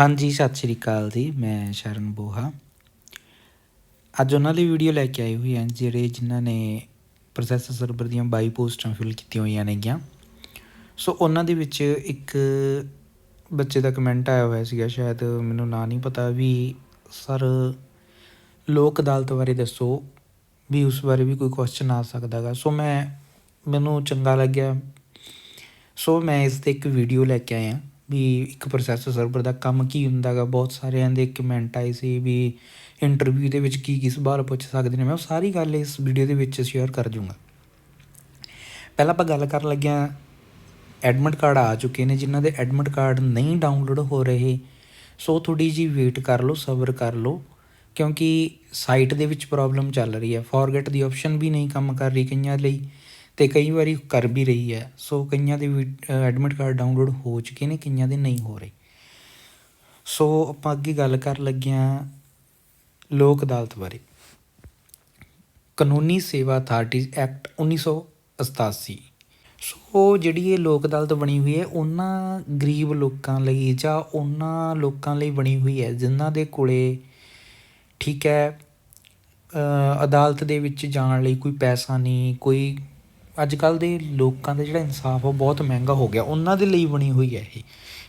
ਹਾਂਜੀ, ਸਤਿ ਸ਼੍ਰੀ ਅਕਾਲ ਜੀ, ਮੈਂ ਸ਼ਰਨ ਬੋਹਾ। ਅੱਜ ਉਹਨਾਂ ਲਈ ਵੀਡੀਓ ਲੈ ਕੇ ਆਈ ਹੋਈ ਹਾਂ, ਜਿਹੜੇ ਜਿਨ੍ਹਾਂ ਨੇ ਪ੍ਰੋਸੈਸਰ ਸਰਵਰ ਦੀਆਂ 22 ਪੋਸਟਾਂ ਫਿਲ ਕੀਤੀਆਂ ਹੋਈਆਂ ਨੇਗੀਆਂ। ਸੋ ਉਹਨਾਂ ਦੇ ਵਿੱਚ ਇੱਕ ਬੱਚੇ ਦਾ ਕਮੈਂਟ ਆਇਆ ਹੋਇਆ ਸੀਗਾ, ਸ਼ਾਇਦ ਮੈਨੂੰ ਨਾਂ ਨਹੀਂ ਪਤਾ ਵੀ ਸਰ ਲੋਕ ਅਦਾਲਤ ਬਾਰੇ ਦੱਸੋ ਵੀ ਉਸ ਬਾਰੇ ਵੀ ਕੋਈ ਕੁਐਸਚਨ ਆ ਸਕਦਾਗਾ ਸੋ ਮੈਂ, ਮੈਨੂੰ ਚੰਗਾ ਲੱਗਿਆ। ਸੋ ਮੈਂ ਇਸ ਤੇ ਇੱਕ ਵੀਡੀਓ ਲੈ ਕੇ ਆਇਆ। ਵੀ ਇੱਕ ਪ੍ਰੋਸੈਸਰ ਸਰਵਰ ਦਾ ਕੰਮ ਕੀ ਹੁੰਦਾਗਾ ਬਹੁਤ ਸਾਰਿਆਂ ਦੇ ਕਮੈਂਟ ਆਏ ਸੀ ਵੀ ਇੰਟਰਵਿਊ ਦੇ ਵਿੱਚ ਕੀ ਕੀ ਸਵਾਲ ਪੁੱਛ ਸਕਦੇ ਨੇ। ਮੈਂ ਉਹ ਸਾਰੀ ਗੱਲ ਇਸ ਵੀਡੀਓ ਦੇ ਵਿੱਚ ਸ਼ੇਅਰ ਕਰ ਜੂੰਗਾ ਪਹਿਲਾਂ ਆਪਾਂ ਗੱਲ ਕਰਨ ਲੱਗਿਆ ਐਡਮਿਟ ਕਾਰਡ ਆ ਚੁੱਕੇ ਨੇ, ਜਿਨ੍ਹਾਂ ਦੇ ਐਡਮਿਟ ਕਾਰਡ ਨਹੀਂ ਡਾਊਨਲੋਡ ਹੋ ਰਹੇ, ਸੋ ਥੋੜੀ ਜੀ ਵੇਟ ਕਰ ਲਓ, ਸਬਰ ਕਰ ਲਓ, ਕਿਉਂਕਿ ਸਾਈਟ ਦੇ ਵਿੱਚ ਪ੍ਰੋਬਲਮ ਚੱਲ ਰਹੀ ਹੈ। ਫੋਰਗੇਟ ਦੀ ਆਪਸ਼ਨ ਵੀ ਨਹੀਂ ਕੰਮ ਕਰ ਰਹੀ ਕਈਆਂ ਲਈ। ਅਤੇ ਕਈ ਵਾਰੀ ਕਰ ਵੀ ਰਹੀ ਹੈ। ਸੋ ਕਈਆਂ ਦੇ ਵੀ ਐਡਮਿਟ ਕਾਰਡ ਡਾਊਨਲੋਡ ਹੋ ਚੁੱਕੇ ਨੇ, ਕਈਆਂ ਦੇ ਨਹੀਂ ਹੋ ਰਹੇ। ਸੋ ਆਪਾਂ ਅੱਗੇ ਗੱਲ ਕਰਨ ਲੱਗੇ ਹਾਂ ਲੋਕ ਅਦਾਲਤ ਬਾਰੇ। ਕਾਨੂੰਨੀ ਸੇਵਾ ਅਥਾਰਟੀ ਐਕਟ 1987 ਸੋ ਜਿਹੜੀ ਇਹ ਲੋਕ ਅਦਾਲਤ ਬਣੀ ਹੋਈ ਹੈ, ਉਹਨਾਂ ਗਰੀਬ ਲੋਕਾਂ ਲਈ ਜਾਂ ਉਹਨਾਂ ਲੋਕਾਂ ਲਈ ਬਣੀ ਹੋਈ ਹੈ, ਜਿਨ੍ਹਾਂ ਦੇ ਕੋਲੇ ਠੀਕ ਹੈ ਅਦਾਲਤ ਦੇ ਵਿੱਚ ਜਾਣ ਲਈ ਕੋਈ ਪੈਸਾ ਨਹੀਂ, ਕੋਈ ਅੱਜ ਕੱਲ ਦੇ ਲੋਕਾਂ ਦਾ ਜਿਹੜਾ ਇਨਸਾਫ ਆ, ਉਹ ਬਹੁਤ ਮਹਿੰਗਾ ਹੋ ਗਿਆ। ਉਹਨਾਂ ਦੇ ਲਈ ਬਣੀ ਹੋਈ ਹੈ ਇਹ।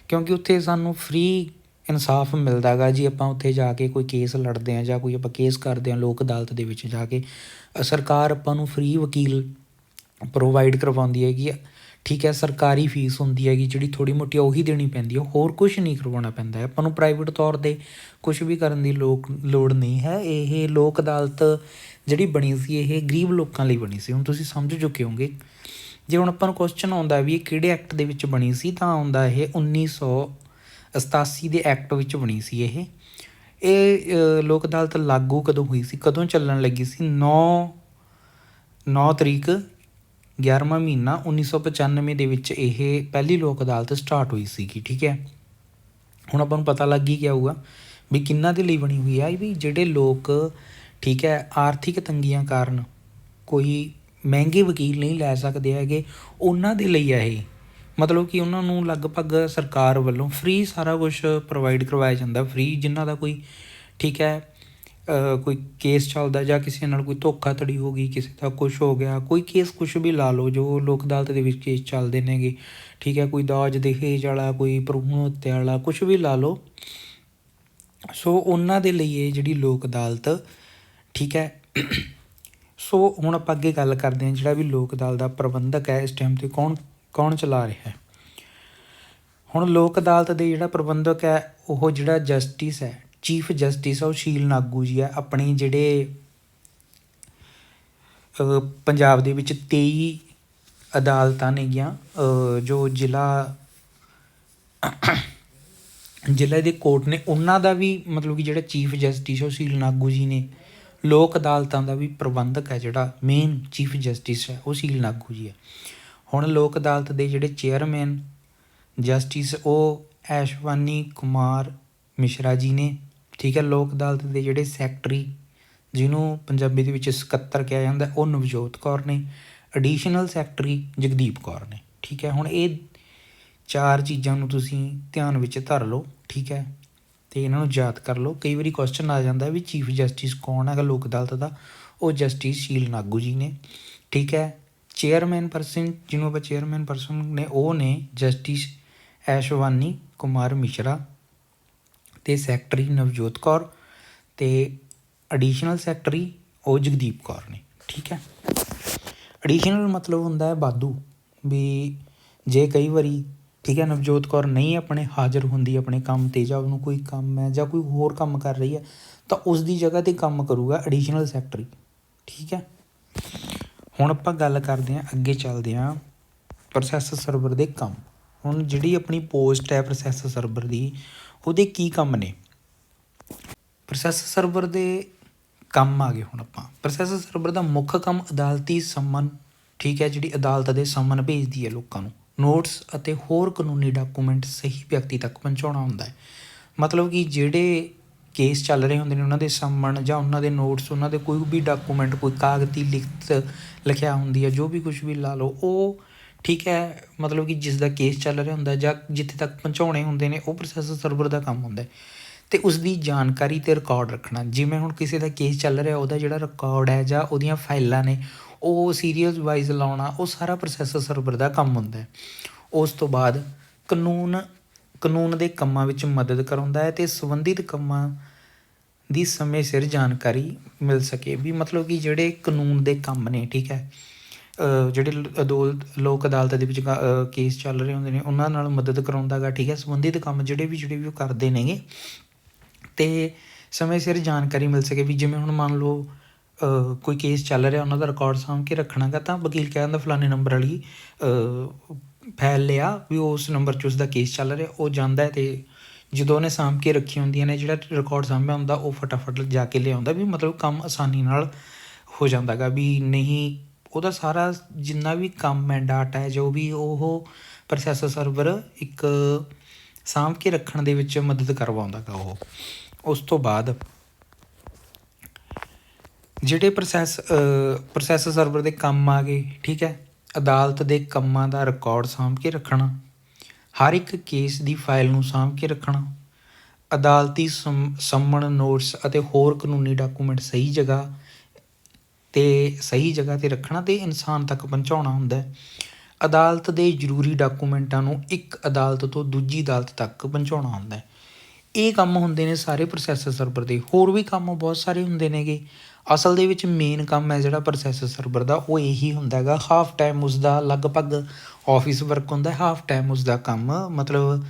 ਕਿਉਂਕਿ ਉੱਥੇ ਸਾਨੂੰ ਫ੍ਰੀ ਇਨਸਾਫ ਮਿਲਦਾਗਾ ਜੀ ਆਪਾਂ ਉੱਥੇ ਜਾ ਕੇ ਕੋਈ ਕੇਸ ਲੜਦੇ ਆ ਜਾਂ ਕੋਈ ਆਪਾਂ ਕੇਸ ਕਰਦੇ ਆ ਲੋਕ ਅਦਾਲਤ ਦੇ ਵਿੱਚ ਜਾ ਕੇ ਸਰਕਾਰ ਆਪਾਂ ਨੂੰ ਫ੍ਰੀ ਵਕੀਲ ਪ੍ਰੋਵਾਈਡ ਕਰਵਾਉਂਦੀ ਹੈਗੀ ਆ। ਠੀਕ ਹੈ, ਸਰਕਾਰੀ ਫੀਸ ਹੁੰਦੀ ਹੈਗੀ, ਜਿਹੜੀ ਥੋੜੀ ਮੋਟੀ ਉਹੀ ਦੇਣੀ ਪੈਂਦੀ ਹੈ ਹੋਰ ਕੁਝ ਨਹੀਂ ਕਰਵਾਉਣਾ ਪੈਂਦਾ। ਆਪਾਂ ਨੂੰ ਪ੍ਰਾਈਵੇਟ ਤੌਰ ਤੇ ਕੁਝ ਵੀ ਕਰਨ ਦੀ ਲੋਕ, ਲੋੜ ਨਹੀਂ ਹੈ। ਇਹ ਲੋਕ ਅਦਾਲਤ ਜਿਹੜੀ ਬਣੀ ਸੀ, ਇਹ ਗਰੀਬ ਲੋਕਾਂ ਲਈ ਬਣੀ ਸੀ। ਹੁਣ ਤੁਸੀਂ ਸਮਝ ਚੁੱਕੇ ਹੋਗੇ ਜੇ ਹੁਣ ਆਪਾਂ ਨੂੰ ਕੁਐਸਚਨ ਆਉਂਦਾ ਵੀ ਇਹ ਕਿਹੜੇ ਐਕਟ ਦੇ ਵਿੱਚ ਬਣੀ ਸੀ, ਤਾਂ ਆਉਂਦਾ ਇਹ 1987 ਦੇ ਐਕਟ ਵਿੱਚ ਬਣੀ ਸੀ ਇਹ। ਇਹ ਲੋਕ ਅਦਾਲਤ ਲਾਗੂ ਕਦੋਂ ਹੋਈ ਸੀ? ਕਦੋਂ ਚੱਲਣ ਲੱਗੀ ਸੀ? 9 9 ਤਰੀਕ 11ਵਾਂ ਮਹੀਨਾ 1995 ਦੇ ਵਿੱਚ ਇਹ ਪਹਿਲੀ ਲੋਕ ਅਦਾਲਤ ਸਟਾਰਟ ਹੋਈ ਸੀਗੀ, ਠੀਕ ਹੈ? ਹੁਣ ਆਪਾਂ ਨੂੰ ਪਤਾ ਲੱਗ ਹੀ ਗਿਆ ਹੋਊਗਾ ਵੀ ਕਿੰਨਾ ਦੇ ਲਈ ਬਣੀ ਹੋਈ ਹੈ ਵੀ ਜਿਹੜੇ ਲੋਕ, ਠੀਕ ਹੈ, ਆਰਥਿਕ ਤੰਗੀਆਂ ਕਾਰਨ ਕੋਈ ਮਹਿੰਗੇ ਵਕੀਲ ਨਹੀਂ ਲੈ ਸਕਦੇ ਹੈਗੇ, ਉਹਨਾਂ ਦੇ ਲਈ ਹੈ ਇਹ। ਮਤਲਬ ਕਿ ਉਹਨਾਂ ਨੂੰ ਲਗਭਗ ਸਰਕਾਰ ਵੱਲੋਂ ਫ੍ਰੀ ਸਾਰਾ ਕੁਝ ਪ੍ਰੋਵਾਈਡ ਕਰਵਾਇਆ ਜਾਂਦਾ ਫ੍ਰੀ ਜਿਨ੍ਹਾਂ ਦਾ ਕੋਈ, ਠੀਕ ਹੈ ਕੋਈ ਕੇਸ ਚੱਲਦਾ ਜਾਂ ਕਿਸੇ ਨਾਲ ਕੋਈ ਧੋਖਾਧੜੀ ਹੋ ਗਈ, ਕਿਸੇ ਦਾ ਕੁਛ ਹੋ ਗਿਆ, ਕੋਈ ਕੇਸ ਕੁਛ ਵੀ ਲਾ ਲਓ, ਜੋ ਲੋਕ ਅਦਾਲਤ ਦੇ ਵਿੱਚ ਕੇਸ ਚੱਲਦੇ ਨੇਗੇ, ਠੀਕ ਹੈ, ਕੋਈ ਦਾਜ ਦਹੇਜ ਵਾਲਾ, ਕੋਈ ਭਰੂਣ ਹੱਤਿਆ ਵਾਲਾ, ਕੁਛ ਵੀ ਲਾ ਲਓ। ਸੋ ਉਹਨਾਂ ਦੇ ਲਈ ਇਹ ਜਿਹੜੀ ਲੋਕ ਅਦਾਲਤ, ਠੀਕ ਹੈ, ਸੋ ਹੁਣ ਆਪਾਂ ਅੱਗੇ ਗੱਲ ਕਰਦੇ ਹਾਂ ਜਿਹੜਾ ਵੀ ਲੋਕ ਅਦਾਲਤ ਦਾ ਪ੍ਰਬੰਧਕ ਹੈ ਇਸ ਟਾਈਮ ਤੇ ਕੌਣ ਕੌਣ ਚਲਾ ਰਿਹਾ ਹੈ। ਹੁਣ ਲੋਕ ਅਦਾਲਤ ਦੇ ਜਿਹੜਾ ਪ੍ਰਬੰਧਕ ਹੈ, ਉਹ ਜਿਹੜਾ ਜਸਟਿਸ ਹੈ ਚੀਫ ਜਸਟਿਸ ਆ, ਉਹ ਸ਼ੀਲ ਨਾਗੂ ਜੀ ਆ, ਆਪਣੇ ਜਿਹੜੇ ਪੰਜਾਬ ਦੇ ਵਿੱਚ 23 ਅਦਾਲਤਾਂ ਨੇਗੀਆਂ ਜੋ ਜ਼ਿਲ੍ਹਾ, ਜ਼ਿਲ੍ਹੇ ਦੇ ਕੋਰਟ ਨੇ, ਉਹਨਾਂ ਦਾ ਵੀ ਮਤਲਬ ਕਿ ਜਿਹੜਾ ਚੀਫ ਜਸਟਿਸ ਉਹ ਸ਼ੀਲ ਨਾਗੂ ਜੀ ਨੇ, ਲੋਕ ਅਦਾਲਤਾਂ ਦਾ ਵੀ ਪ੍ਰਬੰਧਕ ਹੈ ਜਿਹੜਾ ਮੇਨ ਚੀਫ ਜਸਟਿਸ ਹੈ ਉਹ ਸ਼ੀਲ ਨਾਗੂ ਜੀ ਹੈ ਹੁਣ ਲੋਕ ਅਦਾਲਤ ਦੇ ਜਿਹੜੇ ਚੇਅਰਮੈਨ ਜਸਟਿਸ, ਉਹ ਐਸ਼ਵਾਨੀ ਕੁਮਾਰ ਮਿਸ਼ਰਾ ਜੀ ਨੇ ਠੀਕ ਹੈ, ਲੋਕ ਅਦਾਲਤ ਦੇ ਜਿਹੜੇ ਸੈਕਟਰੀ ਜਿਹਨੂੰ ਪੰਜਾਬੀ ਦੇ ਵਿੱਚ ਸਕੱਤਰ ਕਿਹਾ ਜਾਂਦਾ, ਉਹ ਨਵਜੋਤ ਕੌਰ ਨੇ ਐਡੀਸ਼ਨਲ ਸੈਕਟਰੀ ਜਗਦੀਪ ਕੌਰ ਨੇ, ਠੀਕ ਹੈ। ਹੁਣ ਇਹ ਚਾਰ ਚੀਜ਼ਾਂ ਨੂੰ ਤੁਸੀਂ ਧਿਆਨ ਵਿੱਚ ਧਰ ਲਓ, ਠੀਕ ਹੈ। ਤੇ ਇਹਨਾਂ ਨੂੰ ਯਾਦ ਕਰ ਲਓ। ਕਈ ਵਾਰੀ ਕੁਐਸਚਨ ਆ ਜਾਂਦਾ ਵੀ ਚੀਫ ਜਸਟਿਸ ਕੌਣ ਹੈਗਾ ਲੋਕ ਅਦਾਲਤ ਦਾ, ਉਹ ਜਸਟਿਸ ਸ਼ੀਲ ਨਾਗੂ ਜੀ ਨੇ, ਠੀਕ ਹੈ। ਚੇਅਰਮੈਨ ਪਰਸਨ ਜਿਹਨੂੰ ਆਪਾਂ ਚੇਅਰਮੈਨ ਪਰਸਨ ਨੇ, ਉਹ ਨੇ ਜਸਟਿਸ ਐਸ਼ਵਾਨੀ ਕੁਮਾਰ ਮਿਸ਼ਰਾ ਤੇ ਸੈਕਟਰੀ ਨਵਜੋਤ ਕੌਰ ਤੇ ਐਡੀਸ਼ਨਲ ਸੈਕਟਰੀ ਉਹ ਜਗਦੀਪ ਕੌਰ ਨੇ, ਠੀਕ ਹੈ? ਐਡੀਸ਼ਨਲ ਮਤਲਬ ਹੁੰਦਾ ਹੈ ਬਾਦੂ ਵੀ ਜੇ ਕਈ ਵਾਰੀ, ਠੀਕ ਹੈ, ਨਵਜੋਤ ਕੌਰ ਨਹੀਂ ਆਪਣੇ ਹਾਜ਼ਰ ਹੁੰਦੀ, ਆਪਣੇ ਕੰਮ ਤੇ ਜਾਂ ਉਹਨੂੰ ਕੋਈ ਕੰਮ ਹੈ ਜਾਂ ਕੋਈ ਹੋਰ ਕੰਮ ਕਰ ਰਹੀ ਹੈ, ਤਾਂ ਉਸ ਦੀ ਜਗ੍ਹਾ ਤੇ ਕੰਮ ਕਰੂਗਾ ਐਡੀਸ਼ਨਲ ਸੈਕਟਰੀ, ਠੀਕ ਹੈ? ਹੁਣ ਆਪਾਂ ਗੱਲ ਕਰਦੇ ਹਾਂ, ਅੱਗੇ ਚੱਲਦੇ ਹਾਂ ਪ੍ਰੋਸੈਸ ਸਰਵਰ ਦੇ ਕੰਮ। ਹੁਣ ਜਿਹੜੀ ਆਪਣੀ ਪੋਸਟ ਹੈ ਪ੍ਰੋਸੈਸਰ ਸਰਵਰ ਦੀ ਉਹਦੇ ਕੀ ਕੰਮ ਨੇ? ਪ੍ਰੋਸੈਸਰ ਸਰਵਰ ਦੇ ਕੰਮ ਆ ਗਏ ਹੁਣ ਆਪਾਂ। ਪ੍ਰੋਸੈਸਰ ਸਰਵਰ ਦਾ ਮੁੱਖ ਕੰਮ ਅਦਾਲਤੀ ਸੰਮਨ, ਠੀਕ ਹੈ, ਜਿਹੜੀ ਅਦਾਲਤ ਦੇ ਸੰਮਨ ਭੇਜਦੀ ਹੈ ਲੋਕਾਂ ਨੂੰ। ਨੋਟਸ ਅਤੇ ਹੋਰ ਕਾਨੂੰਨੀ ਡਾਕੂਮੈਂਟ ਸਹੀ ਵਿਅਕਤੀ ਤੱਕ ਪਹੁੰਚਾਉਣਾ ਹੁੰਦਾ ਹੈ। ਮਤਲਬ ਕਿ ਜਿਹੜੇ ਕੇਸ ਚੱਲ ਰਹੇ ਹੁੰਦੇ ਨੇ ਉਹਨਾਂ ਦੇ ਸੰਮਨ ਜਾਂ ਉਹਨਾਂ ਦੇ ਨੋਟਸ, ਉਹਨਾਂ ਦੇ ਕੋਈ ਵੀ ਡਾਕੂਮੈਂਟ, ਕੋਈ ਕਾਗਜ਼ੀ ਲਿਖਤ, ਲਿਖਿਆ ਹੁੰਦੀ ਹੈ, ਜੋ ਵੀ ਕੁਝ ਵੀ ਲਾ ਲਓ, ਉਹ ਠੀਕ ਹੈ, ਮਤਲਬ ਕਿ ਜਿਸ ਦਾ ਕੇਸ ਚੱਲ ਰਿਹਾ ਹੁੰਦਾ ਜਾਂ ਜਿੱਥੇ ਤੱਕ ਪਹੁੰਚਾਉਣੇ ਹੁੰਦੇ ਨੇ, ਉਹ ਪ੍ਰੋਸੈਸਰ ਸਰਵਰ ਦਾ ਕੰਮ ਹੁੰਦਾ ਹੈ। ਤੇ ਉਸ ਦੀ ਜਾਣਕਾਰੀ ਤੇ ਰਿਕਾਰਡ ਰੱਖਣਾ, ਜਿਵੇਂ ਹੁਣ ਕਿਸੇ ਦਾ ਕੇਸ ਚੱਲ ਰਿਹਾ, ਉਹਦਾ ਜਿਹੜਾ ਰਿਕਾਰਡ ਹੈ ਜਾਂ ਉਹਦੀਆਂ ਫਾਈਲਾਂ ਨੇ, ਉਹ ਸੀਰੀਅਲ ਵਾਈਜ਼ ਲਾਉਣਾ, ਉਹ ਸਾਰਾ ਪ੍ਰੋਸੈਸਰ ਸਰਵਰ ਦਾ ਕੰਮ ਹੁੰਦਾ ਹੈ। ਉਸ ਤੋਂ ਬਾਅਦ ਕਾਨੂੰਨ ਕਾਨੂੰਨ ਦੇ ਕੰਮਾਂ ਵਿੱਚ ਮਦਦ ਕਰਾਉਂਦਾ ਹੈ ਤੇ ਸੰਬੰਧਿਤ ਕੰਮਾਂ ਦੀ ਸਮੇਂ ਸਿਰ ਜਾਣਕਾਰੀ ਮਿਲ ਸਕੇ ਵੀ ਮਤਲਬ ਕਿ ਜਿਹੜੇ ਕਾਨੂੰਨ ਦੇ ਕੰਮ ਨੇ, ਠੀਕ ਹੈ। ਜਿਹੜੇ ਲ- ਅਦੋਲ ਲੋਕ ਅਦਾਲਤ ਦੇ ਵਿੱਚ ਕ- ਕੇਸ ਚੱਲ ਰਹੇ ਹੁੰਦੇ ਨੇ, ਉਹਨਾਂ ਨਾਲ ਮਦਦ ਕਰਾਉਂਦਾਗਾ ਠੀਕ ਹੈ, ਸੰਬੰਧਿਤ ਕੰਮ ਜਿਹੜੇ ਵੀ ਜਿਹੜੇ ਵੀ ਉਹ ਕਰਦੇ ਨੇਗੇ। ਤੇ ਸਮੇਂ ਸਿਰ ਜਾਣਕਾਰੀ ਮਿਲ ਸਕੇ ਵੀ ਜਿਵੇਂ ਹੁਣ ਮੰਨ ਲਓ ਕੋਈ ਕੇਸ ਚੱਲ ਰਿਹਾ, ਉਹਨਾਂ ਦਾ ਰਿਕਾਰਡ ਸਾਂਭ ਕੇ ਰੱਖਣਾਗਾ ਤਾਂ ਵਕੀਲ ਕਹਿੰਦਾ ਫਲਾਣੇ ਨੰਬਰ ਵਾਲੀ ਫੈਲ ਲਿਆ ਵੀ ਉਸ ਨੰਬਰ 'ਚ ਉਸ ਦਾ ਕੇਸ ਚੱਲ ਰਿਹਾ, ਉਹ ਜਾਂਦਾ ਹੈ ਤੇ ਜਦੋਂ ਉਹਨੇ ਸਾਂਭ ਕੇ ਰੱਖੀ ਹੁੰਦੀਆਂ ਨੇ, ਜਿਹੜਾ ਰਿਕਾਰਡ ਸਾਂਭਿਆ ਹੁੰਦਾ, ਉਹ ਫਟਾਫਟ ਜਾ ਕੇ ਲਿਆਉਂਦਾ ਵੀ ਮਤਲਬ ਕੰਮ ਆਸਾਨੀ ਨਾਲ ਹੋ ਜਾਂਦਾਗਾ ਵੀ ਨਹੀਂ ਉਹਦਾ ਸਾਰਾ ਜਿੰਨਾ ਵੀ ਕੰਮ ਹੈ ਡਾਟਾ ਹੈ, ਜੋ ਵੀ ਉਹ ਪ੍ਰੋਸੈਸਰ ਸਰਵਰ ਇੱਕ ਸਾਂਭ ਕੇ ਰੱਖਣ ਦੇ ਵਿੱਚ ਮਦਦ ਕਰਵਾਉਂਦਾ ਗਾ ਉਹ। ਉਸ ਤੋਂ ਬਾਅਦ ਜਿਹੜੇ ਪ੍ਰੋਸੈਸ ਪ੍ਰੋਸੈਸਰ ਸਰਵਰ ਦੇ ਕੰਮ ਆ ਗਏ, ਠੀਕ ਹੈ, ਅਦਾਲਤ ਦੇ ਕੰਮਾਂ ਦਾ ਰਿਕਾਰਡ ਸਾਂਭ ਕੇ ਰੱਖਣਾ, ਹਰ ਇੱਕ ਕੇਸ ਦੀ ਫਾਈਲ ਨੂੰ ਸਾਂਭ ਕੇ ਰੱਖਣਾ, ਅਦਾਲਤੀ ਸੰਮਣ ਨੋਟਸ ਅਤੇ ਹੋਰ ਕਾਨੂੰਨੀ ਡਾਕੂਮੈਂਟ ਸਹੀ ਜਗ੍ਹਾ ਤੇ ਸਹੀ ਜਗ੍ਹਾ ਤੇ ਰੱਖਣਾ ਤੇ ਇਨਸਾਨ ਤੱਕ ਪਹੁੰਚਾਉਣਾ ਹੁੰਦਾ ਅਦਾਲਤ ਦੇ ਜ਼ਰੂਰੀ ਡਾਕੂਮੈਂਟਾਂ ਨੂੰ ਇੱਕ ਅਦਾਲਤ ਤੋਂ ਦੂਜੀ ਅਦਾਲਤ ਤੱਕ ਪਹੁੰਚਾਉਣਾ ਹੁੰਦਾ ਇਹ ਕੰਮ ਹੁੰਦੇ ਨੇ ਸਾਰੇ ਪ੍ਰੋਸੈਸਰ ਸਰਵਰ ਦੇ, ਹੋਰ ਵੀ ਕੰਮ ਬਹੁਤ ਸਾਰੇ ਹੁੰਦੇ ਨੇਗੇ। ਅਸਲ ਦੇ ਵਿੱਚ ਮੇਨ ਕੰਮ ਹੈ ਜਿਹੜਾ ਪ੍ਰੋਸੈਸਰ ਸਰਵਰ ਦਾ, ਉਹ ਇਹੀ ਹੁੰਦਾ ਹੈਗਾ ਹਾਫ ਟਾਈਮ ਉਸ ਦਾ ਲਗਭਗ ਆਫਿਸ ਵਰਕ ਹੁੰਦਾ ਹਾਫ ਟਾਈਮ ਉਸ ਦਾ ਕੰਮ, ਮਤਲਬ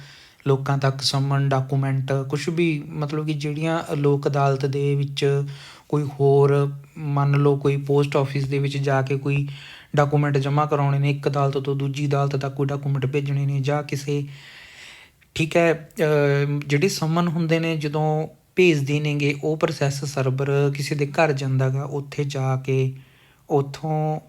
ਲੋਕਾਂ ਤੱਕ ਸੰਮਨ ਡਾਕੂਮੈਂਟ ਕੁਛ ਵੀ, ਮਤਲਬ ਕਿ ਜਿਹੜੀਆਂ ਲੋਕ ਅਦਾਲਤ ਦੇ ਵਿੱਚ ਕੋਈ ਹੋਰ, ਮੰਨ ਲਓ ਕੋਈ ਪੋਸਟ ਆਫਿਸ ਦੇ ਵਿੱਚ ਜਾ ਕੇ ਕੋਈ ਡਾਕੂਮੈਂਟ ਜਮ੍ਹਾਂ ਕਰਾਉਣੇ ਨੇ, ਇੱਕ ਅਦਾਲਤ ਤੋਂ ਦੂਜੀ ਅਦਾਲਤ ਤੱਕ ਕੋਈ ਡਾਕੂਮੈਂਟ ਭੇਜਣੇ ਨੇ ਜਾਂ ਕਿਸੇ, ਠੀਕ ਹੈ ਜਿਹੜੇ ਸੰਮਨ ਹੁੰਦੇ ਨੇ, ਜਦੋਂ ਭੇਜਦੇ ਨੇਗੇ, ਉਹ ਪ੍ਰੋਸੈਸ ਸਰਵਰ ਕਿਸੇ ਦੇ ਘਰ ਜਾਂਦਾਗਾ ਉੱਥੇ ਜਾ ਕੇ, ਉੱਥੋਂ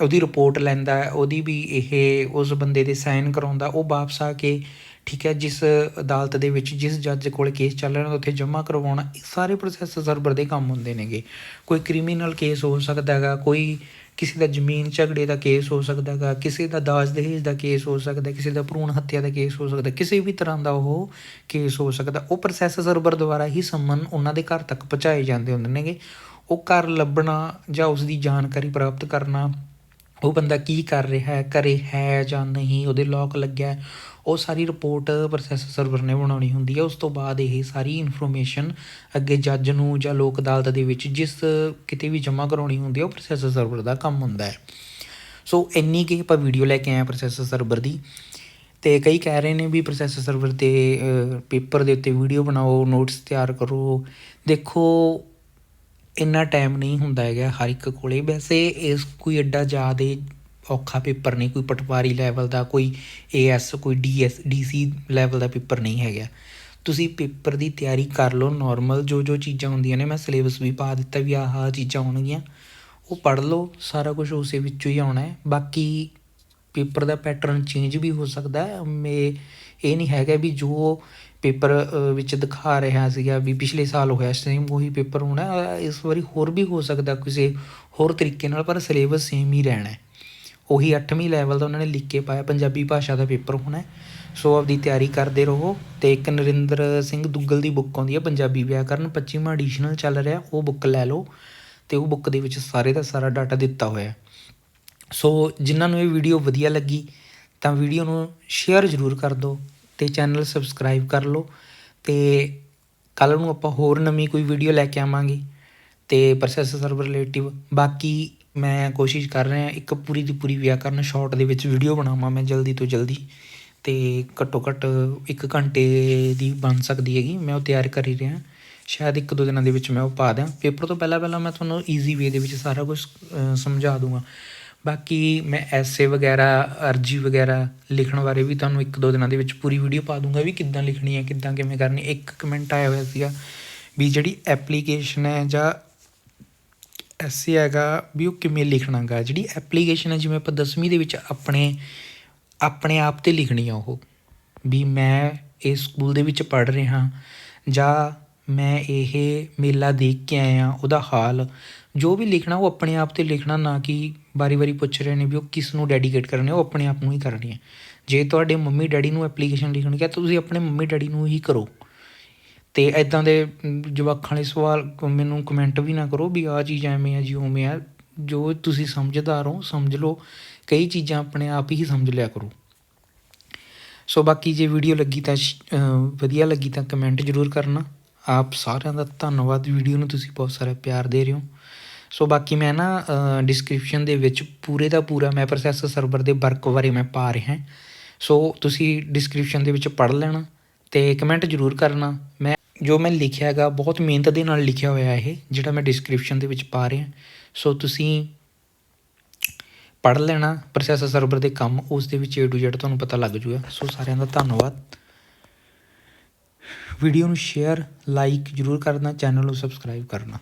ਉਹਦੀ ਰਿਪੋਰਟ ਲੈਂਦਾ, ਉਹਦੀ ਵੀ ਇਹ, ਉਸ ਬੰਦੇ ਦੇ ਸਾਈਨ ਕਰਾਉਂਦਾ, ਉਹ ਵਾਪਸ ਆ ਕੇ, ਠੀਕ ਹੈ, ਜਿਸ ਅਦਾਲਤ ਦੇ ਵਿੱਚ, ਜਿਸ ਜੱਜ ਕੋਲ ਕੇਸ ਚੱਲ ਰਿਹਾ ਉੱਥੇ ਜਮ੍ਹਾਂ ਕਰਵਾਉਣਾ, ਇਹ ਸਾਰੇ ਪ੍ਰੋਸੈਸ ਸਰਵਰ ਦੇ ਕੰਮ ਹੁੰਦੇ ਨੇਗੇ। ਕੋਈ ਕ੍ਰਿਮੀਨਲ ਕੇਸ ਹੋ ਸਕਦਾ ਹੈਗਾ, ਕੋਈ ਕਿਸੇ ਦਾ ਜ਼ਮੀਨ ਝਗੜੇ ਦਾ ਕੇਸ ਹੋ ਸਕਦਾ ਹੈਗਾ, ਕਿਸੇ ਦਾ ਦਾਜ ਦਹੇਜ ਦਾ ਕੇਸ ਹੋ ਸਕਦਾ, ਕਿਸੇ ਦਾ ਭਰੂਣ ਹੱਤਿਆ ਦਾ ਕੇਸ ਹੋ ਸਕਦਾ, ਕਿਸੇ ਵੀ ਤਰ੍ਹਾਂ ਦਾ ਉਹ ਕੇਸ ਹੋ ਸਕਦਾ, ਉਹ ਪ੍ਰੋਸੈਸ ਸਰਵਰ ਦੁਆਰਾ ਹੀ ਸੰਮਨ ਉਹਨਾਂ ਦੇ ਘਰ ਤੱਕ ਪਹੁੰਚਾਏ ਜਾਂਦੇ ਹੁੰਦੇ ਨੇਗੇ। ਉਹ ਘਰ ਲੱਭਣਾ ਜਾਂ ਉਸ ਦੀ ਜਾਣਕਾਰੀ ਪ੍ਰਾਪਤ ਕਰਨਾ ਉਹ ਬੰਦਾ ਕੀ ਕਰ ਰਿਹਾ ਹੈ, ਘਰੇ ਹੈ ਜਾਂ ਨਹੀਂ, ਉਹਦੇ ਲੋਕ ਲੱਗਿਆ ਉਹ ਸਾਰੀ ਰਿਪੋਰਟ ਪ੍ਰੋਸੈਸਰ ਸਰਵਰ ਨੇ ਬਣਾਉਣੀ ਹੁੰਦੀ ਹੈ, ਉਸ ਤੋਂ ਬਾਅਦ ਇਹ ਸਾਰੀ ਇਨਫੋਰਮੇਸ਼ਨ ਅੱਗੇ ਜੱਜ ਨੂੰ ਜਾਂ ਲੋਕ ਅਦਾਲਤ ਦੇ ਵਿੱਚ ਜਿਸ ਕਿਤੇ ਵੀ ਜਮ੍ਹਾਂ ਕਰਾਉਣੀ ਹੁੰਦੀ ਹੈ, ਉਹ ਪ੍ਰੋਸੈਸਰ ਸਰਵਰ ਦਾ ਕੰਮ ਹੁੰਦਾ ਹੈ। ਸੋ ਇੰਨੀ ਕਿ ਆਪਾਂ ਵੀਡੀਓ ਲੈ ਕੇ ਆਏ ਪ੍ਰੋਸੈਸਰ ਸਰਵਰ ਦੀ ਤੇ ਕਈ ਕਹਿ ਰਹੇ ਨੇ ਵੀ ਪ੍ਰੋਸੈਸਰ ਸਰਵਰ ਤੇ ਪੇਪਰ ਦੇ ਉੱਤੇ ਵੀਡੀਓ ਬਣਾਓ ਨੋਟਸ ਤਿਆਰ ਕਰੋ, ਦੇਖੋ ਇੰਨਾ ਟਾਈਮ ਨਹੀਂ ਹੁੰਦਾ ਹੈਗਾ ਹਰ ਇੱਕ ਕੋਲੇ। ਵੈਸੇ ਇਸ ਕੋਈ ਐਡਾ ਜ਼ਿਆਦਾ ਔਖਾ ਪੇਪਰ ਨਹੀਂ, ਕੋਈ ਪਟਵਾਰੀ ਲੈਵਲ ਦਾ, ਕੋਈ ਏਐਸ ਕੋਈ ਡੀਐਸ ਡੀਸੀ ਲੈਵਲ ਦਾ ਪੇਪਰ ਨਹੀਂ ਹੈਗਾ। ਤੁਸੀਂ ਪੇਪਰ ਦੀ ਤਿਆਰੀ ਕਰ ਲਓ ਨਾਰਮਲ ਜੋ ਜੋ ਚੀਜ਼ਾਂ ਹੁੰਦੀਆਂ ਨੇ, ਮੈਂ ਸਿਲੇਬਸ ਵੀ ਪਾ ਦਿੱਤਾ ਵੀ ਆਹ ਆਹ ਚੀਜ਼ਾਂ ਹੋਣਗੀਆਂ। ਉਹ ਪੜ੍ਹ ਲਓ, ਸਾਰਾ ਕੁਝ ਉਸੇ ਵਿੱਚੋਂ ਹੀ ਆਉਣਾ ਹੈ। ਬਾਕੀ ਪੇਪਰ ਦਾ ਪੈਟਰਨ ਚੇਂਜ ਵੀ ਹੋ ਸਕਦਾ ਹੈ। ਮੇ ਇਹ ਨਹੀਂ ਹੈਗਾ ਵੀ ਜੋ ਪੇਪਰ ਵਿੱਚ ਦਿਖਾ ਰਿਹਾ ਸੀਗਾ ਵੀ ਪਿਛਲੇ ਸਾਲ ਹੋਇਆ ਸੇਮ ਉਹੀ ਪੇਪਰ ਹੋਣਾ ਇਸ ਵਾਰੀ ਹੋਰ ਵੀ ਹੋ ਸਕਦਾ ਕਿਸੇ ਹੋਰ ਤਰੀਕੇ ਨਾਲ, ਪਰ ਸਿਲੇਬਸ ਸੇਮ ਹੀ ਰਹਿਣਾ ਹੈ। ਉਹੀ 8ਵੀਂ ਲੈਵਲ ਦਾ ਉਹਨਾਂ ਨੇ ਲਿਖ ਕੇ ਪਾਇਆ, ਪੰਜਾਬੀ ਭਾਸ਼ਾ ਦਾ ਪੇਪਰ ਹੋਣਾ ਸੋ ਆਪਦੀ ਤਿਆਰੀ ਕਰਦੇ ਰਹੋ ਤੇ ਇੱਕ ਨਰਿੰਦਰ ਸਿੰਘ ਦੁੱਗਲ ਦੀ ਬੁੱਕ ਆਉਂਦੀ ਹੈ, ਪੰਜਾਬੀ ਵਿਆਕਰਨ 25ਵਾਂ ਐਡੀਸ਼ਨਲ ਚੱਲ ਰਿਹਾ, ਉਹ ਬੁੱਕ ਲੈ ਲਓ। ਤੇ ਉਹ ਬੁੱਕ ਦੇ ਵਿੱਚ ਸਾਰੇ ਦਾ ਸਾਰਾ ਡਾਟਾ ਦਿੱਤਾ ਹੋਇਆ ਸੋ ਜਿਨ੍ਹਾਂ ਨੂੰ ਇਹ ਵੀਡੀਓ ਵਧੀਆ ਲੱਗੀ, ਤਾਂ ਵੀਡੀਓ ਨੂੰ ਸ਼ੇਅਰ ਜ਼ਰੂਰ ਕਰ ਦਿਓ। ਅਤੇ ਚੈਨਲ ਸਬਸਕ੍ਰਾਈਬ ਕਰ ਲਓ ਅਤੇ ਕੱਲ੍ਹ ਨੂੰ ਆਪਾਂ ਹੋਰ ਨਵੀਂ ਕੋਈ ਵੀਡੀਓ ਲੈ ਕੇ ਆਵਾਂਗੇ ਅਤੇ ਪ੍ਰੋਸੈਸਰ ਸਰਵਰ ਰਿਲੇਟਿਵ ਬਾਕੀ ਮੈਂ ਕੋਸ਼ਿਸ਼ ਕਰ ਰਿਹਾ ਇੱਕ ਪੂਰੀ ਦੀ ਪੂਰੀ ਵਿਆਕਰਨ ਸ਼ਾਰਟ ਦੇ ਵਿੱਚ ਵੀਡੀਓ ਬਣਾਵਾਂ ਮੈਂ ਜਲਦੀ ਤੋਂ ਜਲਦੀ ਤੇ ਘੱਟੋ ਘੱਟ 1 ਘੰਟੇ ਦੀ ਬਣ ਸਕਦੀ ਹੈਗੀ, ਮੈਂ ਉਹ ਤਿਆਰ ਕਰ ਹੀ ਰਿਹਾ। ਸ਼ਾਇਦ ਇੱਕ ਦੋ ਦਿਨਾਂ ਦੇ ਵਿੱਚ ਮੈਂ ਉਹ ਪਾ ਦਿਆਂ। ਪੇਪਰ ਤੋਂ ਪਹਿਲਾਂ ਪਹਿਲਾਂ ਮੈਂ ਤੁਹਾਨੂੰ ਈਜ਼ੀ ਵੇ ਦੇ ਵਿੱਚ ਸਾਰਾ ਕੁਝ ਸਮਝਾ ਦੂੰਗਾ। ਬਾਕੀ ਮੈਂ ਐਸੇ ਵਗੈਰਾ, ਅਰਜੀ ਵਗੈਰਾ ਲਿਖਣ ਬਾਰੇ ਵੀ ਤੁਹਾਨੂੰ ਇੱਕ ਦੋ ਦਿਨਾਂ ਦੇ ਵਿੱਚ ਪੂਰੀ ਵੀਡੀਓ ਪਾ ਦੂੰਗਾ ਵੀ ਕਿੱਦਾਂ ਲਿਖਣੀ ਹੈ, ਕਿੱਦਾਂ ਕਿਵੇਂ ਕਰਨੀ ਇੱਕ ਕਮੈਂਟ ਆਇਆ ਹੋਇਆ ਸੀਗਾ ਵੀ ਜਿਹੜੀ ਐਪਲੀਕੇਸ਼ਨ ਹੈ ਜਾਂ ਐਸੇ ਹੈਗਾ ਵੀ ਉਹ ਕਿਵੇਂ ਲਿਖਣਾ ਗਾ। ਜਿਹੜੀ ਐਪਲੀਕੇਸ਼ਨ ਹੈ, ਜਿਵੇਂ ਆਪਾਂ 10ਵੀਂ ਦੇ ਵਿੱਚ ਆਪਣੇ ਆਪਣੇ ਆਪ ਤੇ ਲਿਖਣੀ ਆ ਉਹ। ਵੀ ਮੈਂ ਇਸ ਸਕੂਲ ਦੇ ਵਿੱਚ ਪੜ੍ਹ ਰਿਹਾ ਜਾਂ ਮੈਂ ਇਹ ਮੇਲਾ ਦੇਖ ਕੇ ਆਇਆ, ਉਹਦਾ ਹਾਲ। ਜੋ ਵੀ ਲਿਖਣਾ, ਉਹ ਆਪਣੇ ਆਪ ਤੇ ਲਿਖਣਾ, ਨਾ ਕਿ ਵਾਰੀ-ਵਾਰੀ ਪੁੱਛ ਰਹੇ ਨੇ ਵੀ ਉਹ ਕਿਸ ਨੂੰ ਡੈਡੀਕੇਟ ਕਰਨੇ, ਉਹ ਆਪਣੇ ਆਪ ਨੂੰ ਹੀ ਕਰਨੀ ਹੈ ਜੇ ਤੁਹਾਡੇ ਮੰਮੀ ਡੈਡੀ ਨੂੰ ਐਪਲੀਕੇਸ਼ਨ ਲਿਖਣੀ ਹੈ, ਤਾਂ ਤੁਸੀਂ ਆਪਣੇ ਮੰਮੀ ਡੈਡੀ ਨੂੰ ਹੀ ਕਰੋ। ਤੇ ਐਦਾਂ ਦੇ ਜਵਾਕਾਂ ਵਾਲੇ ਸਵਾਲ, ਮੈਨੂੰ ਕਮੈਂਟ ਵੀ ਨਾ ਕਰੋ ਵੀ ਆਹ ਚੀਜ਼ ਐਵੇਂ ਆ ਜੀ, ਉਵੇਂ ਆ। ਜੋ ਤੁਸੀਂ ਸਮਝਦਾਰ ਹੋ, ਸਮਝ ਲਓ। ਕਈ ਚੀਜ਼ਾਂ ਆਪਣੇ ਆਪ ਹੀ ਸਮਝ ਲਿਆ ਕਰੋ। ਸੋ ਬਾਕੀ ਜੇ ਵੀਡੀਓ ਲੱਗੀ ਤਾਂ ਸ਼- ਵਧੀਆ ਲੱਗੀ ਤਾਂ ਕਮੈਂਟ ਜ਼ਰੂਰ ਕਰਨਾ। ਆਪ ਸਾਰਿਆਂ ਦਾ ਧੰਨਵਾਦ ਵੀਡੀਓ ਨੂੰ ਤੁਸੀਂ ਬਹੁਤ ਸਾਰਾ ਪਿਆਰ ਦੇ ਰਹੇ ਹੋ। ਸੋ ਬਾਕੀ ਮੈਂ ਨਾ ਡਿਸਕ੍ਰਿਪਸ਼ਨ ਦੇ ਵਿੱਚ ਪੂਰੇ ਦਾ ਪੂਰਾ ਮੈਂ ਪ੍ਰੋਸੈਸ ਸਰਵਰ ਦੇ ਵਰਕ ਬਾਰੇ ਮੈਂ ਪਾ ਰਿਹਾ ਸੋ ਤੁਸੀਂ ਡਿਸਕ੍ਰਿਪਸ਼ਨ ਦੇ ਵਿੱਚ ਪੜ੍ਹ ਲੈਣਾ ਤੇ ਕਮੈਂਟ ਜ਼ਰੂਰ ਕਰਨਾ। ਮੈਂ, ਜੋ ਮੈਂ ਲਿਖਿਆ ਹੈਗਾ, ਬਹੁਤ ਮਿਹਨਤ ਦੇ ਨਾਲ ਲਿਖਿਆ ਹੋਇਆ ਇਹ, ਜਿਹੜਾ ਮੈਂ ਡਿਸਕ੍ਰਿਪਸ਼ਨ ਦੇ ਵਿੱਚ ਪਾ ਰਿਹਾ ਸੋ ਤੁਸੀਂ ਪੜ੍ਹ ਲੈਣਾ ਪ੍ਰੋਸੈਸ ਸਰਵਰ ਦੇ ਕੰਮ ਉਸ ਦੇ ਵਿੱਚ A to Z ਤੁਹਾਨੂੰ ਪਤਾ ਲੱਗ ਜੂਗਾ ਸੋ ਸਾਰਿਆਂ ਦਾ ਧੰਨਵਾਦ। ਵੀਡੀਓ ਨੂੰ ਸ਼ੇਅਰ ਲਾਈਕ ਜਰੂਰ ਕਰਨਾ ਚੈਨਲ ਨੂੰ ਸਬਸਕ੍ਰਾਈਬ ਕਰਨਾ।